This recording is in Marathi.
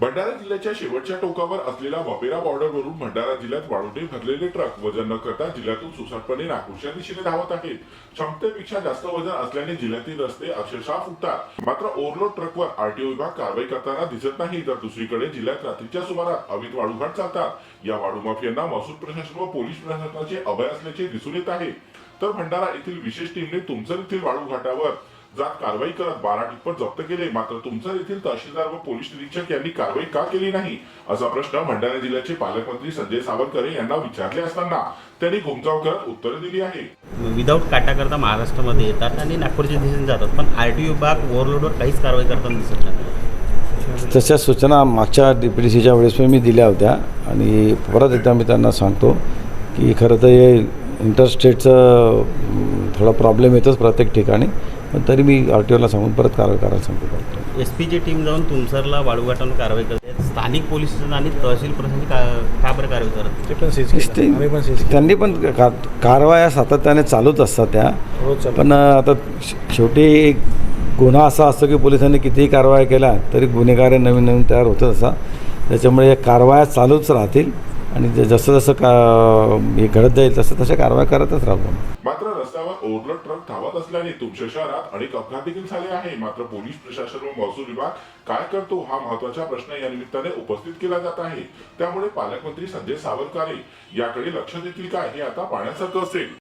भंडारा जिल्ह्याच्या शेवटच्या टोकावर असलेल्या वपेरा बॉर्डरवरून भंडारा जिल्ह्यात वाळूने भरलेले ट्रक वजन न करता जिल्ह्यातून सुसाटपणे नागपूरच्या दिशेने धावत आहेत. क्षमतेपेक्षा जास्त वजन असल्याने जिल्ह्यातील रस्ते अक्षरशः फुटतात. मात्र ओव्हरलोड ट्रकवर आरटीओ विभाग कारवाई करताना दिसत नाही तर दुसरीकडे जिल्ह्यात रात्रीच्या सुमारास अवैध वाळूघाट चालतात. या वाळू माफियांना महसूल प्रशासन व पोलीस प्रशासनाचे अभय असल्याचे दिसून येत आहे. तर भंडारा येथील विशेष टीमने तुमसर येथील वाळू घाटावर जात कारवाई करत बारा टिप्पर जप्त केले. मात्र तुमसर येथील तहसीलदार व पोलीस निरीक्षक यांनी कारवाई का केली नाही? असा प्रश्न भंडारा जिल्ह्याचे पालकमंत्री संजय सावरकरे यांना विचारले असताना त्यांनी घुमजाव करत उत्तरे दिली आहे. विदाऊट काटाकरता महाराष्ट्रामध्ये येतात आणि नागपूरच्या दिशेने जातात पण आर टी विभाग ओव्हरलोडवर काहीच कारवाई करताना दिसत नाही. तशा सूचना मागच्या डी सीच्या वेळेस मी दिल्या होत्या आणि परत एकदा मी त्यांना सांगतो की खरं तर हे इंटरस्टेटचं थोडा प्रॉब्लेम येतोच प्रत्येक ठिकाणी. पण तरी मी आर टी ओला सांगून परत कारवाई करायला सांगतो परत एस पीची टीम जाऊन तुमसरला वाळूघाटावर कारवाई करते स्थानिक पोलीस स्टेशन आणि तहसील प्रशासन का का बरं कारवाई करत ते पण सीज केलं. आम्ही पण सीज. त्यांनी पण का कारवाया सातत्याने चालूच असतात त्या रोज चालू. पण आता शे- शेवटी एक गुन्हा असा असतो की पोलिसांनी कितीही कारवाया केल्या तरी गुन्हेगार हे नवीन नवीन तयार होतच असा त्याच्यामुळे या कारवाया चालूच राहतील आणि जे- जसं जसं का हे घडत जाईल तसं तशा कारवाया करतच राहू आपण. मात्र रस्त्यावर ओव्हरलोड ट्रक धावत असल्याने तुमच्या शहरात अनेक अपघात देखील झाले आहे. मात्र पोलीस प्रशासन व महसूल विभाग काय करतो हा महत्त्वाचा प्रश्न या निमित्ताने उपस्थित केला जात आहे. त्यामुळे पालकमंत्री संजय सावरकरे याकडे लक्ष देतील काय हे आता पाहण्यासारखं असेल.